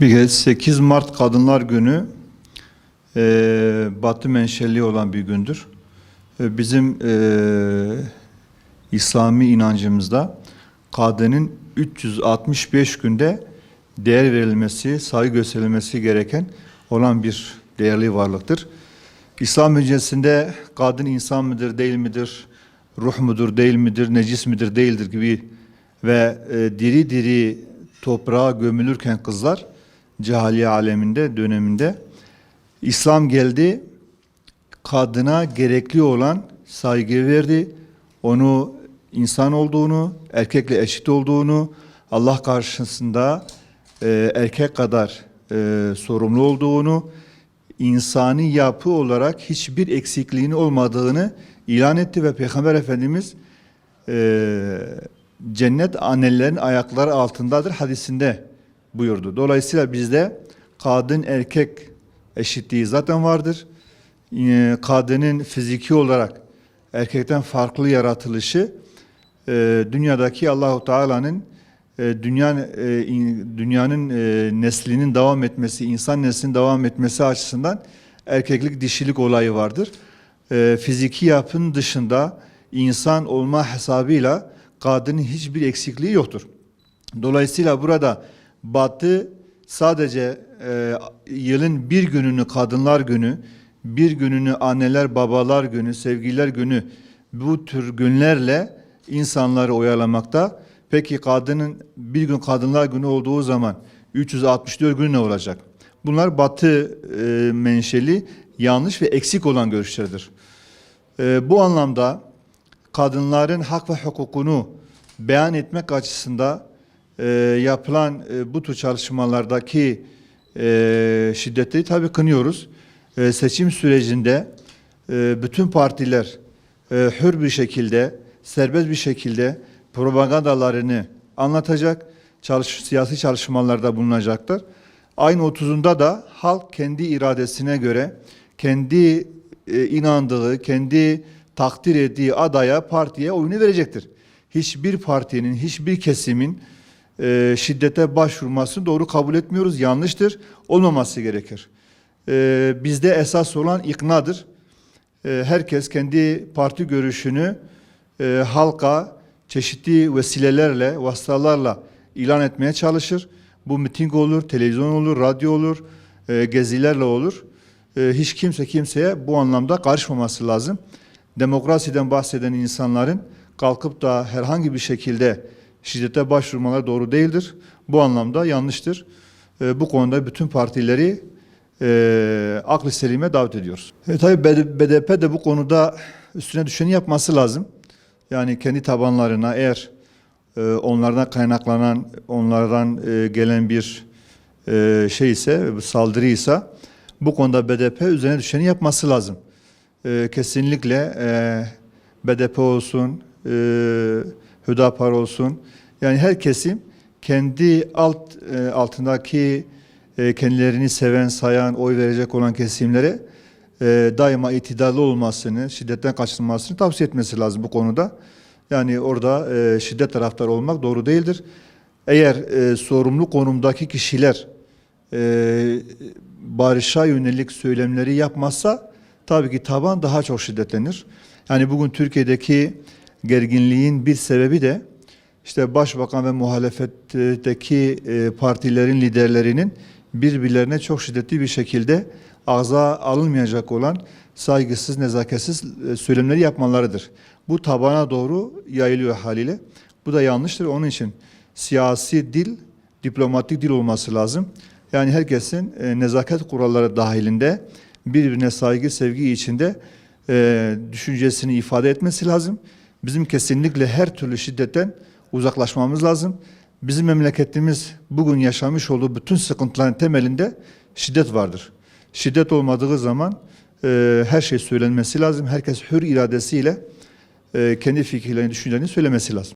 Bir kez 8 Mart Kadınlar Günü e, Batı menşeli olan bir gündür. E, bizim e, İslami inancımızda kadının 365 günde değer verilmesi, saygı gösterilmesi gereken olan bir değerli varlıktır. İslam öncesinde kadın insan mıdır, değil midir, ruh mudur, değil midir, necis midir, değildir gibi ve e, diri diri toprağa gömülürken kızlar cahiliye aleminde döneminde İslam geldi kadına gerekli olan saygı verdi. Onu insan olduğunu, erkekle eşit olduğunu, Allah karşısında e, erkek kadar e, sorumlu olduğunu, insani yapı olarak hiçbir eksikliğini olmadığını ilan etti ve Peygamber Efendimiz e, cennet annelerin ayakları altındadır hadisinde buyurdu. Dolayısıyla bizde kadın erkek eşitliği zaten vardır. Ee, Kadının fiziki olarak erkekten farklı yaratılışı e, dünyadaki Allahu Teala'nın e, dünya e, dünyanın neslinin devam etmesi, insan neslinin devam etmesi açısından erkeklik dişilik olayı vardır. Fiziki yapının dışında insan olma hesabıyla kadının hiçbir eksikliği yoktur. Dolayısıyla burada Batı sadece e, yılın bir gününü Kadınlar Günü, bir gününü Anneler Babalar Günü, Sevgililer Günü bu tür günlerle insanları oyalamakta. Peki kadının bir gün Kadınlar Günü olduğu zaman 364 gün ne olacak? Bunlar Batı e, menşeli yanlış ve eksik olan görüşlerdir. E, bu anlamda kadınların hak ve hukukunu beyan etmek açısından e, yapılan e, bu tür çalışmalardaki e, şiddeti tabii kınıyoruz. E, seçim sürecinde e, bütün partiler e, hür bir şekilde, serbest bir şekilde propagandalarını anlatacak, çalış, siyasi çalışmalarda bulunacaklar. Aynı 30'unda da halk kendi iradesine göre, kendi e, inandığı, kendi takdir ettiği adaya, partiye oyunu verecektir. Hiçbir partinin, hiçbir kesimin e, şiddete başvurmasını doğru kabul etmiyoruz. Yanlıştır. Olmaması gerekir. E, bizde esas olan iknadır. E, herkes kendi parti görüşünü e, halka çeşitli vesilelerle, vasıtalarla ilan etmeye çalışır. Bu miting olur, televizyon olur, radyo olur, e, gezilerle olur. E, hiç kimse kimseye bu anlamda karışmaması lazım. Demokrasiden bahseden insanların kalkıp da herhangi bir şekilde şiddete başvurmaları doğru değildir. Bu anlamda yanlıştır. E, bu konuda bütün partileri e, aklı selime davet ediyoruz. E, tabii BDP de bu konuda üstüne düşeni yapması lazım. Yani kendi tabanlarına eğer e, onlardan kaynaklanan, onlardan e, gelen bir e, şey ise, saldırıysa bu konuda BDP üzerine düşeni yapması lazım. E, kesinlikle e, BDP olsun, e, Hüdapar olsun, yani her kesim kendi alt e, altındaki e, kendilerini seven, sayan, oy verecek olan kesimlere e, daima itidalli olmasını, şiddetten kaçınmasını tavsiye etmesi lazım bu konuda. Yani orada e, şiddet taraftarı olmak doğru değildir. Eğer e, sorumlu konumdaki kişiler e, barışa yönelik söylemleri yapmazsa tabii ki taban daha çok şiddetlenir. Yani bugün Türkiye'deki gerginliğin bir sebebi de işte başbakan ve muhalefetteki e, partilerin liderlerinin birbirlerine çok şiddetli bir şekilde ağza alınmayacak olan saygısız, nezaketsiz e, söylemleri yapmalarıdır. Bu tabana doğru yayılıyor haliyle. Bu da yanlıştır. Onun için siyasi dil, diplomatik dil olması lazım. Yani herkesin e, nezaket kuralları dahilinde birbirine saygı, sevgi içinde düşüncesini ifade etmesi lazım. Bizim kesinlikle her türlü şiddetten uzaklaşmamız lazım. Bizim memleketimiz bugün yaşamış olduğu bütün sıkıntıların temelinde şiddet vardır. Şiddet olmadığı zaman e, her şey söylenmesi lazım. Herkes hür iradesiyle e, kendi fikirlerini, düşüncelerini söylemesi lazım.